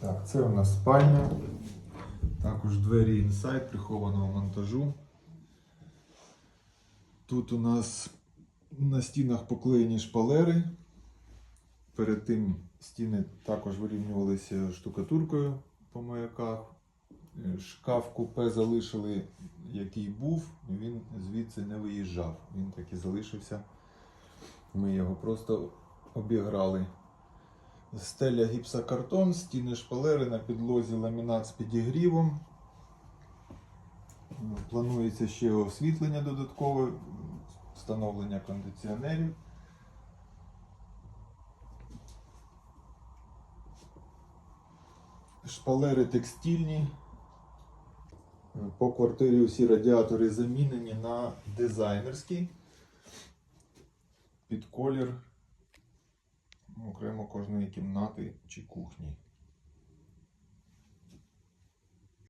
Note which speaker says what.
Speaker 1: Так, це у нас спальня. Також двері інсайд прихованого монтажу. Тут у нас на стінах поклеєні шпалери. Перед тим стіни також вирівнювалися штукатуркою по маяках. Е, Шкаф купе залишили, який був, він звідси не виїжджав. Він так і залишився. Ми його просто обіграли. Стеля гіпсокартон, стіни шпалери на підлозі ламінат з підігрівом. Планується ще освітлення додаткове, встановлення кондиціонерів. Шпалери текстильні. По квартирі усі радіатори замінені на дизайнерські під колір окремо кожної кімнати чи кухні.